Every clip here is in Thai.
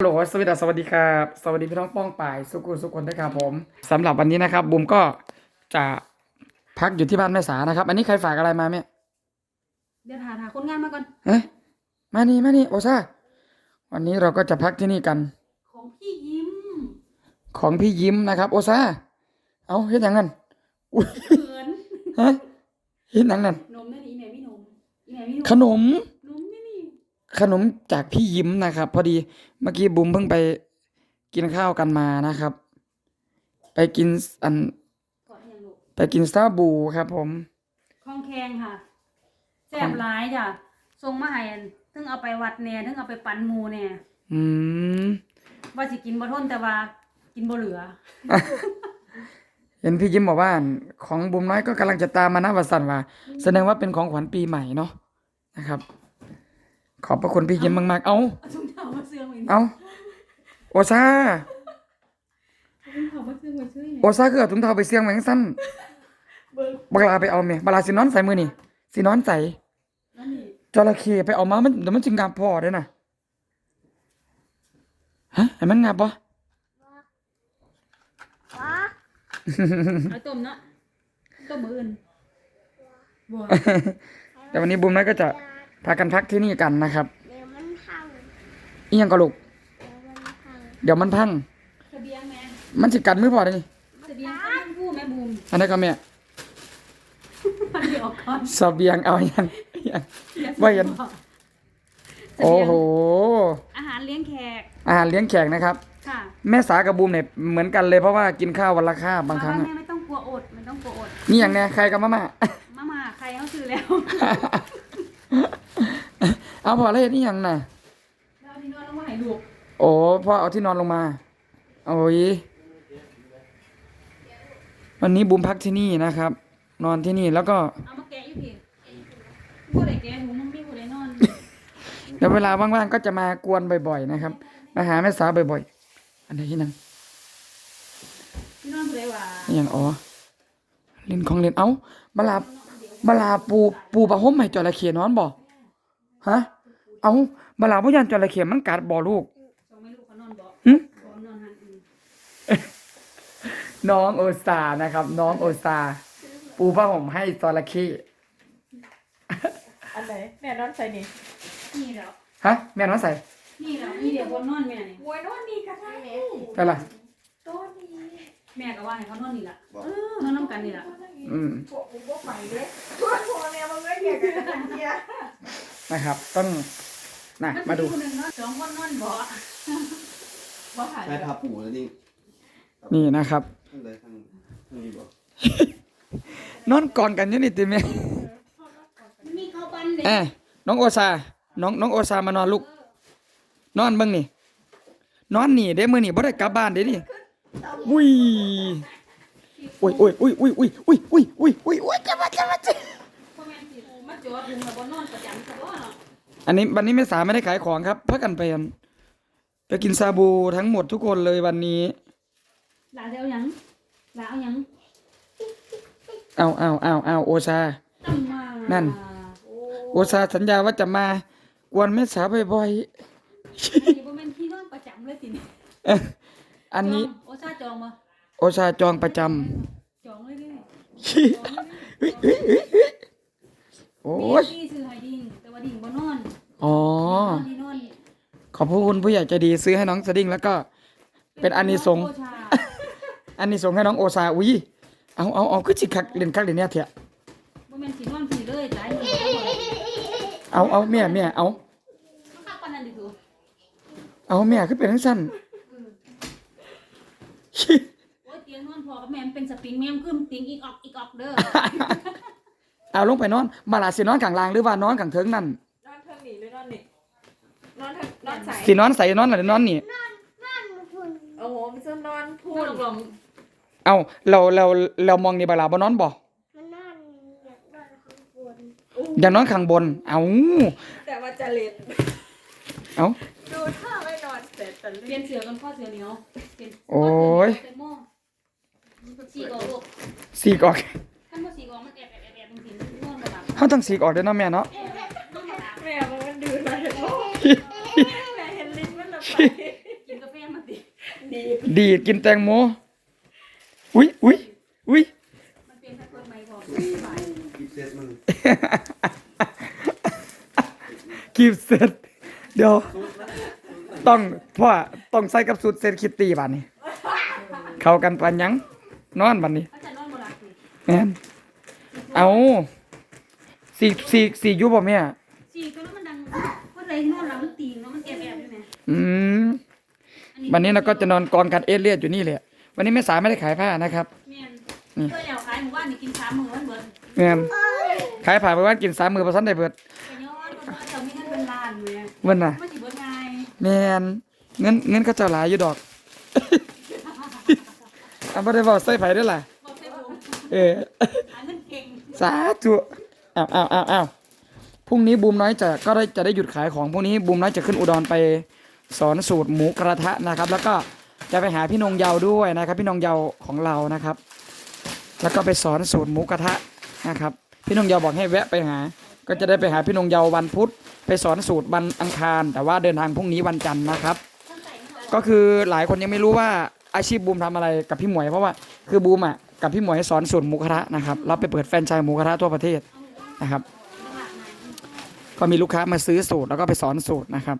ฮัลโหลสวัสดีสวัสดีครับ สวัสดีพี่น้องป้องป่าย สุกุลสุกุลนะครับผมสำหรับวันนี้นะครับบุมก็จะพักอยู่ที่บ้านแม่สานะครับ อันนี้ใครฝากอะไรมาแม่เดี๋ยวหาหาคนงานมาก่อนเอ๊ะมานี่มานี่โอซ่าวันนี้เราก็จะพักที่นี่กัน ของพี่ยิ้ม ของพี่ยิ้มนะครับ โอซ่าเอาเฮ็ดหยังงั้นอุ้ยเขินฮะเฮ็ดหยังนั่นนมนี่นี่แม่มีนมอีแม่มีนมขนมนมนี่นี่ ขนมจากพี่ยิ้มนะครับ พอดีเมื่อกี้บุมเพิ่งไปกินข้าวกันมานะครับ ไปกินอันก่อนยังลูกไปกินซาบูครับผม คลองแคงค่ะแซ่บหลายจ้ะส่งมาให้ถึงเอาไปวัดแหน่ถึงเอาไปปันหมูแหน่อืม ว่าสิกินบ่ทนแต่ว่ากินบ่เหลือ เห็นพี่ยิ้มบอกว่าของบุมน้อยก็กำลังจะตามมานะวสันว่า แสดงว่าเป็นของขวัญปีใหม่เนาะนะครับ ขอบพระคุณพี่ยิ้มมากๆ เอาเอาถุงเท้ามาเสื้อไว้นี่เอาโอซาเอาถุงเท้ามาเสื้อไว้ช่วยโอซาคือเอาถุงเท้าไปเสี่ยงแหวงสั้นบักลาไปเอาเมียบักลาสินอนใส่มือนี่สินอนใส่นั่นนี่จระเข้ไปเอามามันเดี๋ยวมันจึงงามพอเด้น่ะฮะให้มันงามปะ เอาต้มเนาะต้มมื้ออื่นบ่แต่วันนี้บุมน้อยก็จะ พากันพักที่นี่กันนะครับเดี๋ยวมันพังอีหยังก็ลูกเดี๋ยวมันพังเดี๋ยวมันพัง เสบียงแม่มันสิกัดมือพอได้นี่เสบียงก็มันผู้แม่บูมอันนั้นก็แม่มันเดี๋ยวเอาก่อนเสบียงเอายังยัง ว่ายันโอ้โห อาหารเลี้ยงแขกอาหารเลี้ยงแขกนะครับ ค่ะแม่สากับบูมเนี่ยเหมือนกันเลยเพราะว่ากินข้าววันละคาบบางครั้งว่าอะแม่ไม่ต้องกลัวอดไม่ต้องกลัวอด นี่อย่างเนี้ยใครกับมาม่า มามาใครเขาซื้อแล้ว เอาพอแล้วเฮ็ดนี่ยังน่ะแล้วเอาที่นอนลงมาให้ลูกโอ้พ่อเอาที่นอนลงมา โอ้ยวันนี้บูมพักที่นี่นะครับ นอนที่นี่แล้วก็ เอามาแกะอยู่พี่ผู้ใดแกะถุงมันมีผู้ใดนอนเดี๋ยวเวลาว่างๆก็จะมากวนบ่อยๆนะครับ มาหาแม่สาบ่อยๆ อันไหนที่นั่งที่นอนผู้ใดว่านี่อย่างอ๋อเล่นของเล่นเอ้าบลาบลาปูปูปลาห่มให้จระเข้นอนบ่ฮะ เอ้าบลาบ่ยันจระเข้มันกัดบ่ลูกส่งให้ลูกเขานอนบ่หึบ่นอนหันอืมน้องโอซานะครับ น้องโอซาปูผ้าห่มให้จระเข้อันไหนแม่นอนใส่นี่นี่แล้วฮะ แม่นอนใส่นี่แล้วนี่เดี๋ยวคนนอนแม่นี่มวยนอนนี่ก็ได้ก็ล่ะตัวนี้แม่ก็ว่าให้เขานอนนี่ล่ะนอนน้ำกันนี่ล่ะอืมพวกกูพวกใหม่เลยตัวพวกเนี่ยมันไม่เกี่ยวกับเกียร์นะครับต้อง น่ะ มาดูนคนหนึ่งเนาะสองคนนอนบ่ว่าหายใช่ครับปู่แล้วนี่นี่นะครับ ข้างใดข้างข้างนี้บอกนอนกอดกันอยู่นี่ติแม่มันมีข้าวปั้นเด็เอ้ยน้องโอซา น้องน้องโอซามานอนลูก นอนเบิ่งนี่ นอนนี่เด้มื้อนี่บ่ได้กลับบ้านเด้นี่อุ้ยอุ้ยอุ้ยอุ้ยอุ้ยอุ้ยอุ้ยอุ้ยอุ้ยอุ้ยอุ้ยจะมาจะมาจะ พ่อแม่สิมาจอดถึงแล้วบ่นอนประจำซะบ่เนาะ อันนี้วันนี้แม่สาไม่ได้ขายของครับพักกันไปอันไปกินซาบูทั้งหมดทุกคนเลยวันนี้หลานจะเอาหยังหลานเอาหยังเอาเอาเอาเอาโอซาตั้งมานั่น โอซาสัญญาว่าจะมากวนแม่สาบ่อยอันนี้บ่แม่นที่นอนประจำเลยตินี่ๆเอ้ออันนี้จองโอซาจองบ่โอซาจองประจำจองเลยเด้ โอ้มียที่ซื้อให้ดิ่งแต่ว่าดิ่งบ่นอนอ๋อ นอนที่นอนขอบพระคุณผู้ใหญ่ใจดีซื้อให้น้องสดิ้งแล้วก็ เป็นอานิสงส์ โชาอันนี้ส่งให้น้องโอซาอุ้ยเอาเอาเอาคือสิคักเล่นคักเล่นเนี่ยเถอะบ่แม่นสินอนสิเลยตายหมดเอาเอาแม่แม่เอามันคักปานนั้นดิตูเอาแม่คือเป็นทั้งสั้น โอ้ยเตียงนอนพอกับแม่มันเป็นสปริงแม่มขึ้นติงอีกออกอีกออกเด้อ เอาลงไปนอนมาลาสินอนข้างล่างหรือว่านอนข้างเทิงนั่นนอนทางนี่หรือนอนนี่นอนทางนอนใส่สินอนใส่นอนหรือนอนนี่โอ้โหมันจะนอนพูพูดดลงเอาเราเราเรามองนี่บาลาบ่นอนบ่มันนอนอยากนอนข้างบนอย่านอนข้างบน เอาแต่ว่าจะเล่นเอาดูท่าไม่นอนแต่จะเปลี่เล่ยนนเสือกันข้อเสือเหนียวเปลี่ยนโอ้ยเปลี่นหม้อสีกออกลูกสีกออกถ้าบ่สีกออกมัน เขาต้องสีกออกเด้อเนาะแม่เนาะนอนบ่หลับแม่มันดูมาเห็นโอ้แม่เห็นลิ้นมันละไปดีดกินแตงโมอุ้ยอุ้ยอุ้ยมันเป็นแค่คนใหม่บอกกิฟเซ็ตมันกีบเสร็จเดี๋ยวต้องเพราะว่าต้องใส่กับสูตรเซนคิตตี้บัดนี้ เข้ากันปันยังนอนบ้านนบ่แม่นเอา สี่สี่สี่อยุบ่แม่สี่ตัวแล้วมันดังว่าไรนอนหลังมันตีนแล้วมันแอบแอบด้วยไหมอืมวันนี้เราก็จะนอนกองกันเอเลียดอยู่นี่เลยวันนี้แม่สาไม่ได้ขายผ้านะครับเมียนนี่เพื่อแล้วขายหมู่บ้านนี่กินสามมื้อวันเบิดแม่นขายผ้าไปว่ากินสามมือประสันได้เบิดแต่ย้อนว่าเจ้ามีเงินเป็นล้านแม่วันน่ะมันสิเบิดง่ายแม่นเงินเงินเขาเจ้าหลายอยู่ดอกอันบ่ได้บอกใส่ไผได้อล่ะบอกใส่ผมเออหาเงินเก่งสาธุ อ้าวอ้าวอ้าวอ้าวพรุ่งนี้บูมน้อยจะก็ได้จะได้หยุดขายของพรุ่งนี้บูมน้อยจะขึ้นอุดรไปสอนสูตรหมูกระทะนะครับ แล้วก็จะไปหาพี่นงเยาด้วยนะครับ พี่นงเยาของเรานะครับ แล้วก็ไปสอนสูตรหมูกระทะนะครับ พี่นงเยาบอกให้แวะไปหา ก็จะได้ไปหาพี่นงเยาวันพุธ ไปสอนสูตรวันอังคาร แต่ว่าเดินทางพรุ่งนี้วันจันทร์นะครับ ก็คือหลายคนยังไม่รู้ว่าอาชีพบูมทำอะไรกับพี่หมวยเพราะว่าคือบูมอะกับพี่หมวยสอนสูตรหมูกระทะนะครับเราไปเปิดแฟรนไชส์หมูกระทะทั่วประเทศ นะครับ ก็มีลูกค้ามาซื้อสูตรแล้วก็ไปสอนสูตรนะครับ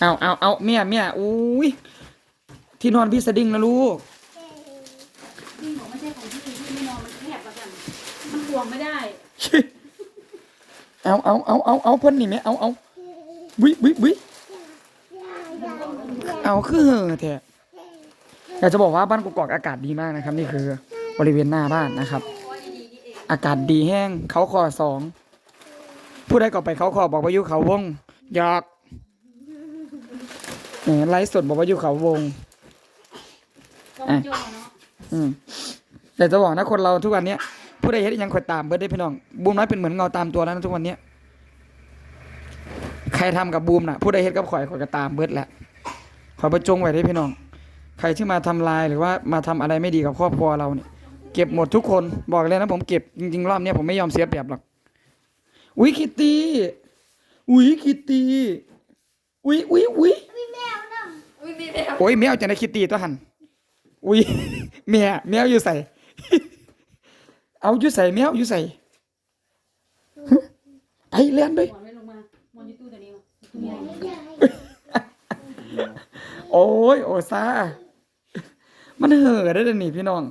เอาเอาเอาเมียเมียอุ้ยที่นอนพี่สดิ้งนะลูกนี่บอกไม่ใช่ของที่ที่ไม่นอนมันแคบกว่ากันมันห่วงไม่ได้ เอาเอาเอาเอาเอาเพิ่นนี่ไหมเอาเอาวิวิวิเอาคือเหอะแท้อยากจะบอกว่าบ้านกุกกอกอากาศดีมากนะครับ นี่คือบริเวณหน้าบ้านนะครับ อากาศดีแห้งเขาคอสองผู้ใดก็ไปเขาคอบอกว่าอยู่เขาวงหยอกแหมไลฟ์สดบอกว่าอยู่เขาวงก็มันย่อเนาะอืมแต่จะบอกนะคนเราทุกวันเนี้ยผู้ใดเห็นยังคอยตามเบิร์ดได้พี่น้อง บูมน้อยเป็นเหมือนเงาตามตัวแล้วนะทุกวันเนี้ยใครทำกับบูมน่ะ ผู้ใดเห็นกับข่อยข่อยก็ตามเบิร์ดแหละขอประจงไว้ได้พี่น้อง ใครที่มาทำลายหรือว่ามาทำอะไรไม่ดีกับครอบครัวเราเนี่ย เก็บหมดทุกคนบอกเลยนะผมเก็บจริงๆรอบเนี้ยผมไม่ยอมเสียเปรียบหรอกอุ้ยคิตตี้อุ้ยคิตตี้อุ้ยอุ้ยอุ้ยมีแมวน้อุ้ยมีแมวโอ้ยแมวจะได้คิตตี้ตัวหันอุ้ยแม่แมวอยู่ใส่ เอาอยู่ใส่แมวอยู่ใส่ฮึไอ้เล่นด้วยหมอนไม่ลงมามอนอยู่ตู้ตัวนี้วะตู้ใหญ่ำใหญ่โอ้ยโอซามันเห่อได้เลยนี่พี่น้อง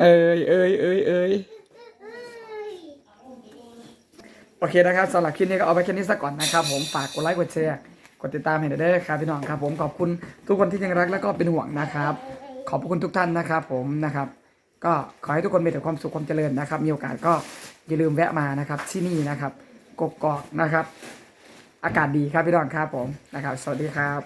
เอ้ยเอ้ยเอ้ยเอ้ยโอเคนะครับสำหรับคลิปนี้ก็เอาไว้แค่นี้สักก่อนนะครับ ผมฝากกดไลค์กดแชร์กดติดตามให้ได้ครับพี่น้องครับ ผมขอบคุณทุกคนที่ยังรักและก็เป็นห่วงนะครับ ขอบคุณทุกท่านนะครับ ผมนะครับ ก็ขอให้ทุกคนมีแต่ความสุขความเจริญนะครับ มีโอกาสก็อย่าลืมแวะมานะครับที่นี่นะครับกกอกนะครับ อากาศดีครับพี่น้องครับผมนะครับ สวัสดีครับ